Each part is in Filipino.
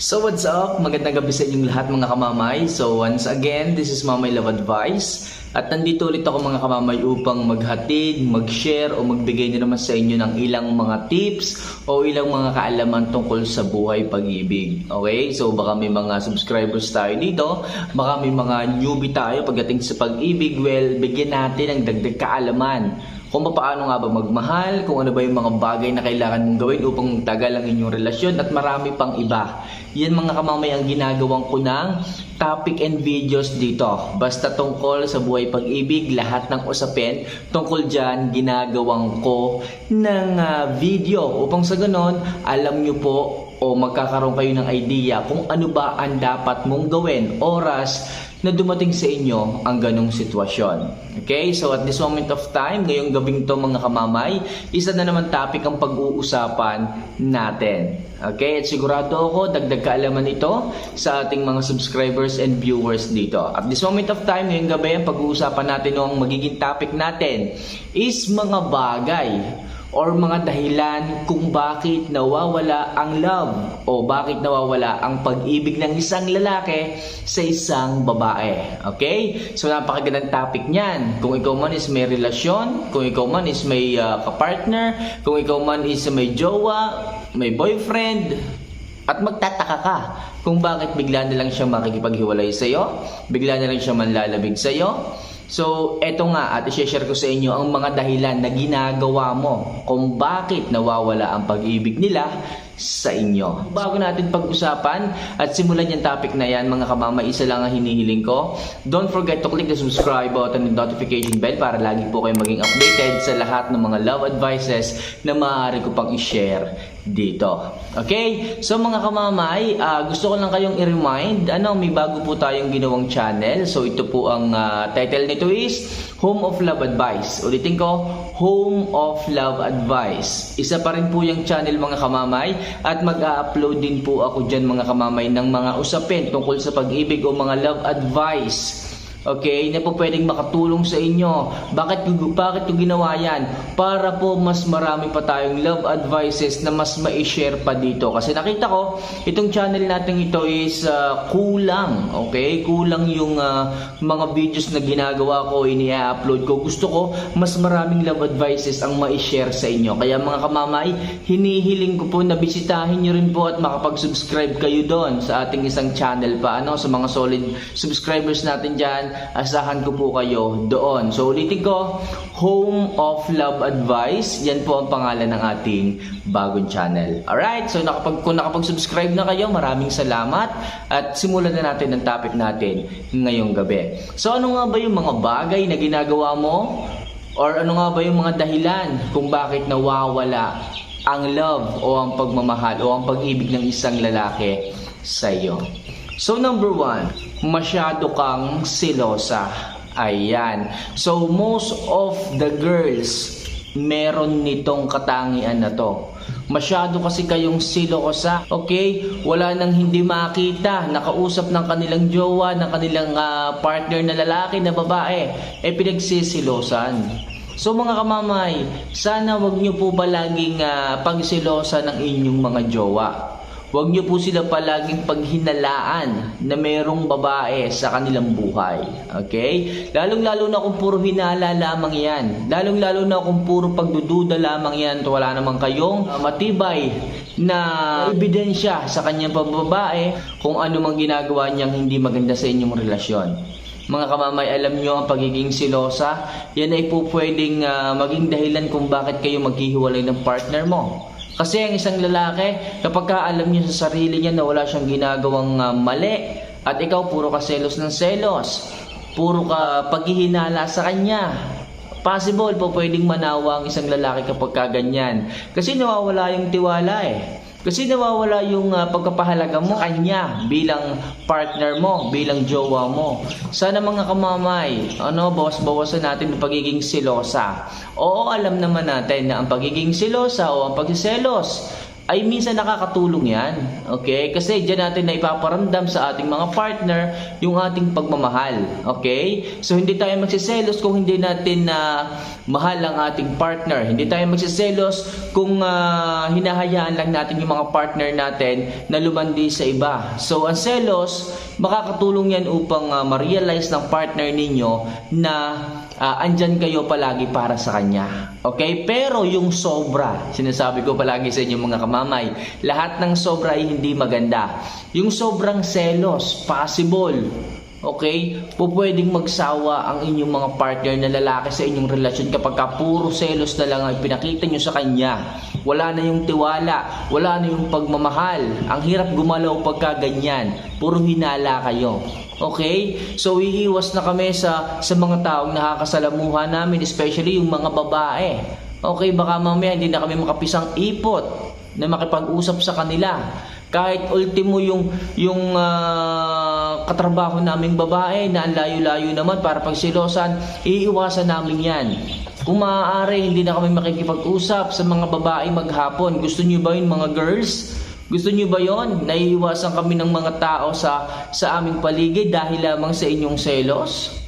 So what's up? Magandang gabi sa inyong lahat mga kamamay. So once again, this is Mamay Love Advice. At nandito ulit ako mga kamamay upang maghatid, mag-share o magbigay na naman sa inyo ng ilang mga tips o ilang mga kaalaman tungkol sa buhay pag-ibig. Okay? So baka may mga subscribers tayo dito, baka may mga newbie tayo pagdating sa pag-ibig. Well, bigyan natin ng dagdag kaalaman kung paano nga ba magmahal, kung ano ba yung mga bagay na kailangan mong gawin upang tagal ang inyong relasyon at marami pang iba. Yan mga kamamay ang ginagawang ko ng topic and videos dito. Basta tungkol sa buhay pag-ibig, lahat ng usapin tungkol dyan, ginagawang ko ng ah, video upang sa ganon, alam nyo po o magkakaroon kayo ng idea kung ano ba ang dapat mong gawin, oras na dumating sa inyo ang ganong sitwasyon. Okay? So at this moment of time, ngayong gabing to mga kamamay, isa na naman topic ang pag-uusapan natin. Okay? At sigurado ako, dagdag kaalaman ito sa ating mga subscribers and viewers dito. At this moment of time, ngayong gabi, ang pag-uusapan natin o magiging topic natin is mga bagay or mga dahilan kung bakit nawawala ang love o bakit nawawala ang pag-ibig ng isang lalaki sa isang babae. Okay? So napakagandang topic niyan. Kung ikaw man is may relasyon, kung ikaw man is may uh, kapartner, kung ikaw man is may jowa, may boyfriend, at magtataka ka kung bakit bigla na lang siya makikipaghiwalay sa iyo, bigla na lang siya manlalabig sa iyo. So, eto nga at i-share ko sa inyo ang mga dahilan na ginagawa mo kung bakit nawawala ang pag-ibig nila sa inyo. Bago natin pag-usapan at simulan yung topic na yan, mga kamama, isa lang ang hinihiling ko. Don't forget to click the subscribe button and notification bell para lagi po kayo maging updated sa lahat ng mga love advices na maaari ko pang i-share dito. Okay? So mga kamamay, ah, gusto ko lang kayong i-remind, ano, may bago po tayong ginawang channel. So ito po ang ah, title nito is Home of Love Advice. Ulitin ko, Home of Love Advice. Isa pa rin po yung channel mga kamamay at mag-upload din po ako dyan mga kamamay ng mga usapin tungkol sa pag-ibig o mga love advice. Okay, na po pwedeng makatulong sa inyo. Bakit bakit ko ginawa yan? Para po mas marami pa tayong love advices na mas ma-share pa dito. Kasi nakita ko, itong channel natin ito is ah, kulang. Okay, kulang yung ah, mga videos na ginagawa ko, ini-upload ko. Gusto ko, mas maraming love advices ang ma-share sa inyo. Kaya mga kamamay, hinihiling ko po na bisitahin nyo rin po at makapag-subscribe kayo doon sa ating isang channel pa. Ano, sa mga solid subscribers natin dyan, asahan ko po kayo doon. So ulitin ko, Home of Love Advice, yan po ang pangalan ng ating bagong channel. Alright, so nakapag, kung nakapag-subscribe na kayo, maraming salamat at simulan na natin ang topic natin ngayong gabi. So ano nga ba yung mga bagay na ginagawa mo? Or ano nga ba yung mga dahilan kung bakit nawawala ang love o ang pagmamahal o ang pag-ibig ng isang lalaki sa iyo? So number one, masyado kang silosa. Ayan. So most of the girls meron nitong katangian na to. Masyado kasi kayong silosa, okay? Wala nang hindi makita, nakausap ng kanilang jowa, ng kanilang ah, partner na lalaki, na babae, eh pinagsisilosan. So mga kamamay, sana wag niyo po palaging uh, pagsilosa ng inyong mga jowa. Huwag niyo po sila palaging paghinalaan na mayroong babae sa kanilang buhay. Okay? Lalong-lalo na kung puro hinala lamang yan. Lalong-lalo na kung puro pagdududa lamang yan at wala naman kayong uh, matibay na ebidensya sa kanyang pambabae kung ano mang ginagawa niyang hindi maganda sa inyong relasyon. Mga kamamay, alam nyo ang pagiging silosa, yan ay po pwedeng ah, maging dahilan kung bakit kayo maghihiwalay ng partner mo. Kasi ang isang lalaki, kapag ka alam niya sa sarili niya na wala siyang ginagawang ah, mali, at ikaw puro ka selos ng selos, puro ka paghihinala sa kanya, possible po pwedeng manawa ang isang lalaki kapag ka ganyan. Kasi nawawala yung tiwala eh. Kasi nawawala yung ah, pagkapahalaga mo kanya bilang partner mo, bilang jowa mo. Sana mga kamamay, ano, bawas-bawasan natin ang pagiging silosa. Oo, alam naman natin na ang pagiging silosa o ang pagsiselos ay minsan nakakatulong yan. Okay? Kasi dyan natin na ipaparamdam sa ating mga partner yung ating pagmamahal. Okay? So hindi tayo magsiselos kung hindi natin na mahal ang ating partner. Hindi tayo magsiselos kung ah, hinahayaan lang natin yung mga partner natin na lumandi sa iba. So ang selos, makakatulong yan upang ah, ma-realize ng partner ninyo na ah, andyan kayo palagi para sa kanya. Okay? Pero yung sobra, sinasabi ko palagi sa inyo mga kamamay, lahat ng sobra ay hindi maganda. Yung sobrang selos, possible. Okay? Po pwedeng magsawa ang inyong mga partner na lalaki sa inyong relasyon kapag ka puro selos na lang ang pinakita nyo sa kanya. Wala na yung tiwala, wala na yung pagmamahal. Ang hirap gumalaw pagka ganyan. Puro hinala kayo. Okay? So iiwas na kami sa sa mga taong nakakasalamuha namin, especially yung mga babae. Okay, baka mamaya hindi na kami makapisang ipot na makipag-usap sa kanila. Kahit ultimo yung yung ah, katrabaho naming babae na ang layo-layo naman para pagsilosan, iiwasan namin 'yan. Kung maaari, hindi na kami makikipag-usap sa mga babae maghapon. Gusto niyo ba yun mga girls? Gusto niyo ba yon? Naiiwasan kami ng mga tao sa sa aming paligid dahil lamang sa inyong selos?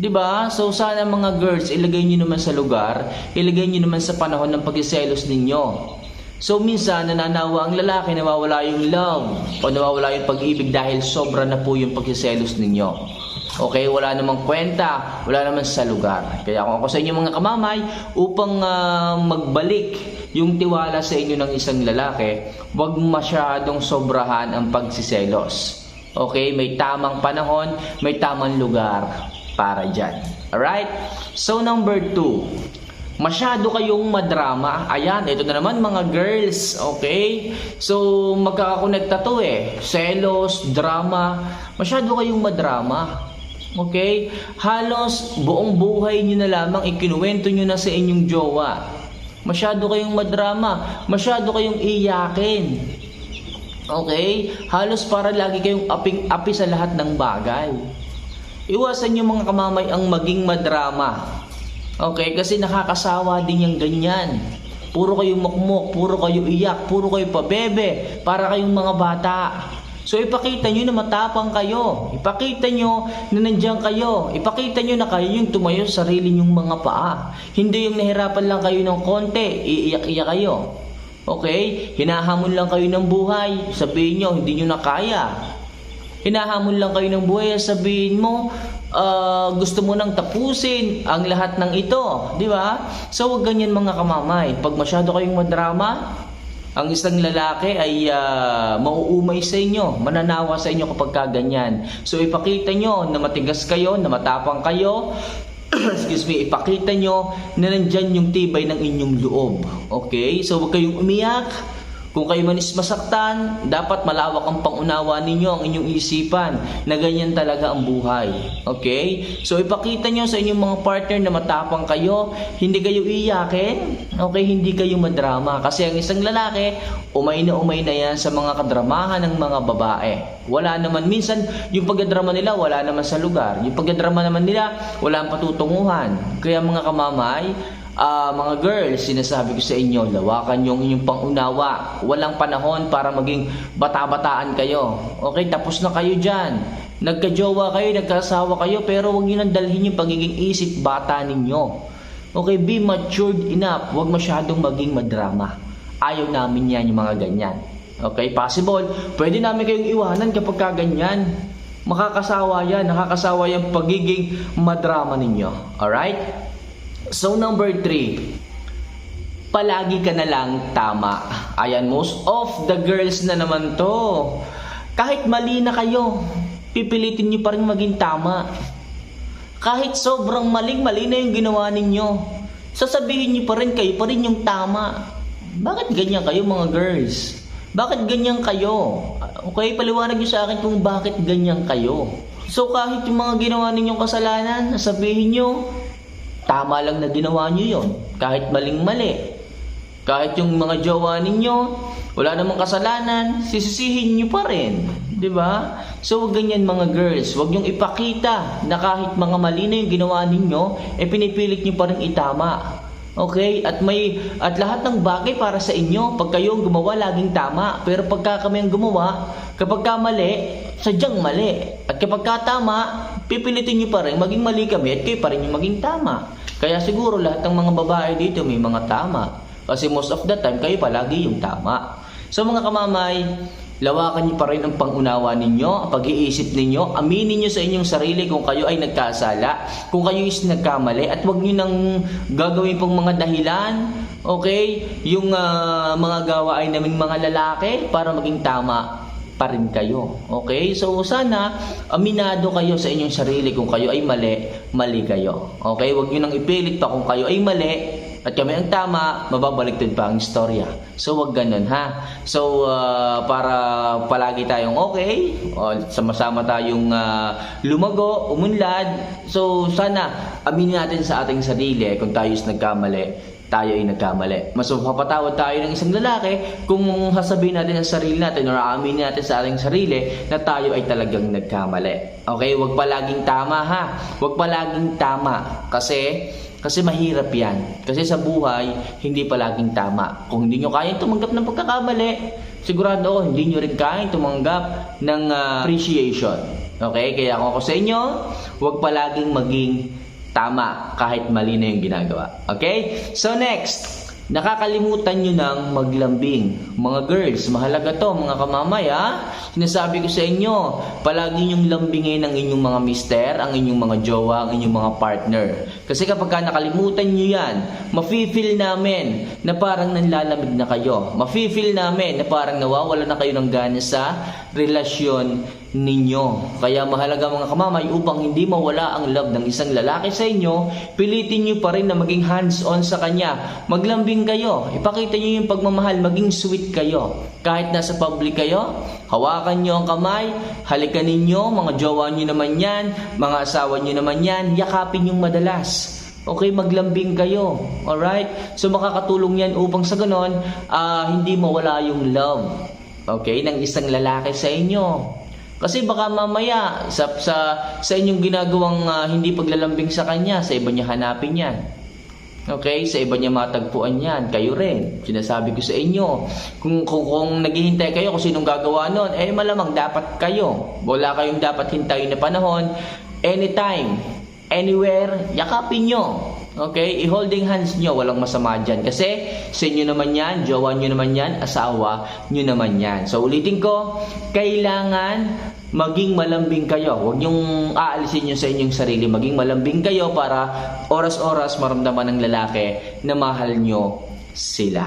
'Di ba? So sana mga girls, ilagay niyo naman sa lugar, ilagay niyo naman sa panahon ng pagsiselos ninyo. So minsan nananawa ang lalaki, nawawala yung love o nawawala yung pag-ibig dahil sobra na po yung pagsiselos ninyo. Okay, wala namang kwenta, wala naman sa lugar. Kaya kung ako sa inyo mga kamamay, upang ah, magbalik yung tiwala sa inyo ng isang lalaki, huwag masyadong sobrahan ang pagsiselos. Okay, may tamang panahon, may tamang lugar para dyan. Alright? So number two, masyado kayong madrama. Ayan, ito na naman mga girls, okay? So, magkakakonekta to eh. Selos, drama. Masyado kayong madrama. Okay? Halos buong buhay nyo na lamang ikinuwento nyo na sa inyong jowa. Masyado kayong madrama. Masyado kayong iyakin. Okay? Halos para lagi kayong aping-api sa lahat ng bagay. Iwasan nyo mga kamamay ang maging madrama. Okay? Kasi nakakasawa din yung ganyan. Puro kayo mukmok, puro kayo iyak, puro kayo pabebe, para kayong mga bata. So ipakita nyo na matapang kayo. Ipakita nyo na nandiyan kayo. Ipakita nyo na kayo yung tumayo sa sarili nyong mga paa. Hindi yung nahirapan lang kayo ng konti, iiyak-iyak kayo. Okay? Hinahamon lang kayo ng buhay. Sabihin nyo, hindi nyo na kaya. Hinahamon lang kayo ng buhay. Sabihin mo, ah, gusto mo nang tapusin ang lahat ng ito. Di ba? So, wag ganyan mga kamamay. Pag masyado kayong madrama, ang isang lalaki ay ah, mauumay sa inyo, mananawa sa inyo kapag kaganyan. So ipakita nyo na matigas kayo, na matapang kayo. Excuse me, ipakita nyo na nandyan yung tibay ng inyong loob. Okay? So huwag kayong umiyak. Kung kayo man is masaktan, dapat malawak ang pangunawa ninyo ang inyong isipan na ganyan talaga ang buhay. Okay? So ipakita nyo sa inyong mga partner na matapang kayo, hindi kayo iyakin, okay? Hindi kayo madrama. Kasi ang isang lalaki, umay na umay na yan sa mga kadramahan ng mga babae. Wala naman, minsan yung pagdadrama nila wala naman sa lugar. Yung pagdadrama naman nila, wala ang patutunguhan. Kaya mga kamamay, Ah, mga girls, sinasabi ko sa inyo, lawakan yung inyong pangunawa. Walang panahon para maging bata-bataan kayo. Okay, tapos na kayo dyan. Nagka-jowa kayo, nagkasawa kayo, pero huwag nyo nang dalhin yung pagiging isip bata ninyo. Okay, be matured enough. Huwag masyadong maging madrama. Ayaw namin yan yung mga ganyan. Okay, possible. Pwede namin kayong iwanan kapag kaganyan. Makakasawa yan. Nakakasawa yung pagiging madrama ninyo. Alright? So number three, palagi ka na lang tama. Ayan, most of the girls na naman to. Kahit mali na kayo, pipilitin nyo pa rin maging tama. Kahit sobrang maling mali na yung ginawa ninyo, sasabihin nyo pa rin kayo pa rin yung tama. Bakit ganyan kayo mga girls? Bakit ganyan kayo? Okay, paliwanag nyo sa akin kung bakit ganyan kayo. So kahit yung mga ginawa ninyong kasalanan, sabihin nyo, tama lang na ginawa nyo yon kahit maling mali kahit yung mga jowa ninyo wala namang kasalanan sisisihin nyo pa rin ba so wag ganyan mga girls wag nyong ipakita na kahit mga mali na yung ginawa ninyo eh pinipilit nyo pa rin itama Okay? At may at lahat ng bagay para sa inyo. Pag kayo ang gumawa, laging tama. Pero pagka kami ang gumawa, kapag ka mali, sadyang mali. At kapag ka tama, pipilitin niyo pa rin maging mali kami at kayo pa rin yung maging tama. Kaya siguro lahat ng mga babae dito may mga tama. Kasi most of the time, kayo palagi yung tama. So mga kamamay, lawakan niyo pa rin ang pangunawa ninyo, ang pag-iisip ninyo, aminin niyo sa inyong sarili kung kayo ay nagkasala, kung kayo is nagkamali, at huwag niyo nang gagawin pong mga dahilan, okay, yung ah, mga gawain naming mga lalaki para maging tama pa rin kayo. Okay? So sana aminado kayo sa inyong sarili kung kayo ay mali, mali kayo. Okay? Huwag niyo nang ipilit pa kung kayo ay mali at kami ang tama, mababaliktad pa ang istorya. So wag ganun ha. So ah, para palagi tayong okay, o, sama-sama tayong ah, lumago, umunlad. So sana aminin natin sa ating sarili kung tayo nagkamali tayo ay nagkamali. Mas mapapatawad tayo ng isang lalaki kung sasabihin natin sa sarili natin or aaminin natin sa ating sarili na tayo ay talagang nagkamali. Okay? Huwag palaging tama ha. Huwag palaging tama. Kasi kasi mahirap yan. Kasi sa buhay, hindi palaging tama. Kung hindi nyo kayang tumanggap ng pagkakamali, sigurado ako, hindi nyo rin kayang tumanggap ng ah, appreciation. Okay? Kaya ako sa inyo, huwag palaging maging tama kahit mali na yung ginagawa. Okay? So next, nakakalimutan nyo ng maglambing. Mga girls, mahalaga to mga kamamay. Sinasabi ko sa inyo, palagi nyong lambingin ang inyong mga mister, ang inyong mga jowa, ang inyong mga partner. Kasi kapag ka nakalimutan nyo yan, mafe-feel namin na parang nanlalamig na kayo. Mafe-feel namin na parang nawawala na kayo ng gana sa relasyon ninyo. Kaya mahalaga mga kamamay upang hindi mawala ang love ng isang lalaki sa inyo, pilitin nyo pa rin na maging hands-on sa kanya. Maglambing kayo. Ipakita nyo yung pagmamahal, maging sweet kayo. Kahit nasa public kayo, hawakan nyo ang kamay, halikan ninyo, mga jowa nyo naman yan, mga asawa nyo naman yan, yakapin yung madalas. Okay, maglambing kayo. Alright? So makakatulong yan upang sa ganon, ah, hindi mawala yung love. Okay, ng isang lalaki sa inyo. Kasi baka mamaya sa sa sa inyong ginagawang ah, hindi paglalambing sa kanya, sa iba niya hanapin 'yan. Okay, sa iba niya matagpuan 'yan, kayo rin. Sinasabi ko sa inyo, kung kung, kung naghihintay kayo kung sinong gagawa noon, eh malamang dapat kayo. Wala kayong dapat hintayin na panahon. Anytime, anywhere, yakapin nyo. Okay? I-holding hands nyo, walang masama dyan. Kasi sa inyo naman yan, jowa nyo naman yan, asawa nyo naman yan. So ulitin ko, kailangan maging malambing kayo. Huwag nyong aalisin nyo sa inyong sarili. Maging malambing kayo para oras-oras maramdaman ng lalaki na mahal nyo sila.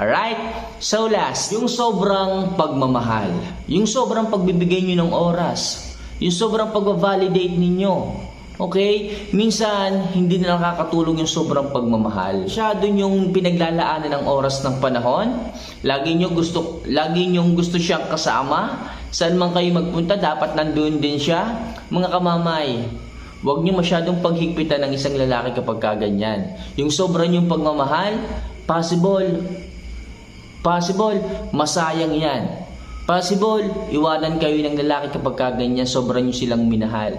Alright? So last, yung sobrang pagmamahal. Yung sobrang pagbibigay nyo ng oras. Yung sobrang pag-validate ninyo. Okay? Minsan, hindi na nakakatulong yung sobrang pagmamahal. Masyado yung pinaglalaanan ng oras ng panahon. Lagi nyo gusto, lagi nyo gusto siyang kasama. Saan man kayo magpunta, dapat nandun din siya. Mga kamamay, Huwag niyo masyadong paghigpitan ng isang lalaki kapag kaganyan. Yung sobra niyong pagmamahal, possible. Possible, masayang yan. Possible, iwanan kayo ng lalaki kapag kaganyan, sobra niyo silang minahal.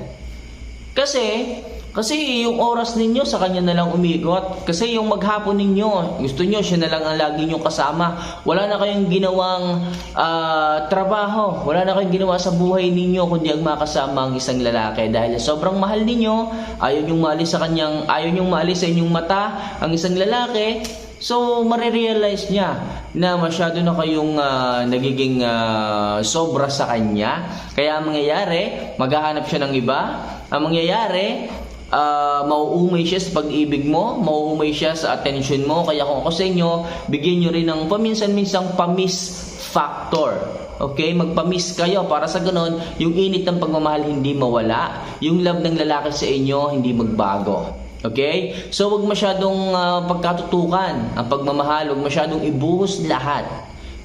Kasi, kasi yung oras ninyo sa kanya na lang umigot. Kasi yung maghapon ninyo, gusto nyo, siya na lang ang lagi nyo kasama. Wala na kayong ginawang ah, trabaho. Wala na kayong ginawa sa buhay ninyo kundi ang makasama ang isang lalaki. Dahil sobrang mahal ninyo, ayaw nyong maalis sa kanyang, ayaw nyong maalis sa inyong mata ang isang lalaki. So, marirealize niya na masyado na kayong ah, nagiging ah, sobra sa kanya. Kaya ang mangyayari, maghahanap siya ng iba. Ang mangyayari, ah, mauumay siya sa pag-ibig mo, mauumay siya sa attention mo. Kaya kung ako sa inyo, bigyan nyo rin ng paminsan-minsang pamis factor. Okay? Magpamis kayo para sa ganon, yung init ng pagmamahal hindi mawala. Yung love ng lalaki sa inyo hindi magbago. Okay? So, wag masyadong ah, pagkatutukan ang pagmamahal, wag masyadong ibuhos lahat.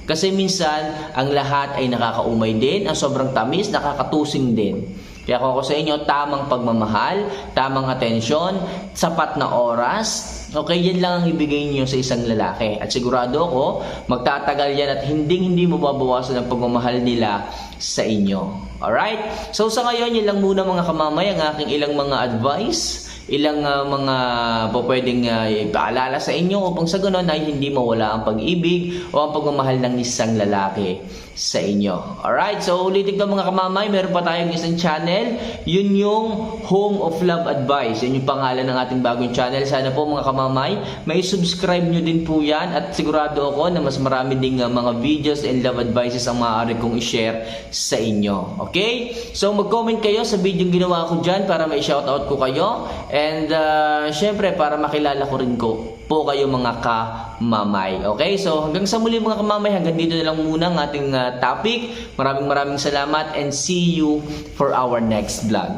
Kasi minsan, ang lahat ay nakakaumay din, ang sobrang tamis, nakakatusing din. Kaya kung ako sa inyo, tamang pagmamahal, tamang atensyon, sapat na oras, okay, yan lang ang ibigay niyo sa isang lalaki. At sigurado ako, magtatagal yan at hindi hindi mababawasan ang pagmamahal nila sa inyo. Alright? So sa ngayon, yan lang muna mga kamamay ang aking ilang mga advice ilang ah, mga po pwedeng ah, ipaalala sa inyo upang sa ganun ay hindi mawala ang pag-ibig o ang pagmamahal ng isang lalaki sa inyo. Alright, so ulitin ko mga kamamay, meron pa tayong isang channel. Yun yung Home of Love Advice. Yun yung pangalan ng ating bagong channel. Sana po mga kamamay, may subscribe nyo din po yan at sigurado ako na mas marami ding uh, mga videos and love advices ang maaari kong i-share sa inyo. Okay? So mag-comment kayo sa video yung ginawa ko dyan para may shoutout ko kayo. And uh, syempre para makilala ko rin ko po kayo mga kamamay. Okay? So hanggang sa muli mga kamamay, hanggang dito na lang muna ang ating uh, topic. Maraming maraming salamat and see you for our next vlog.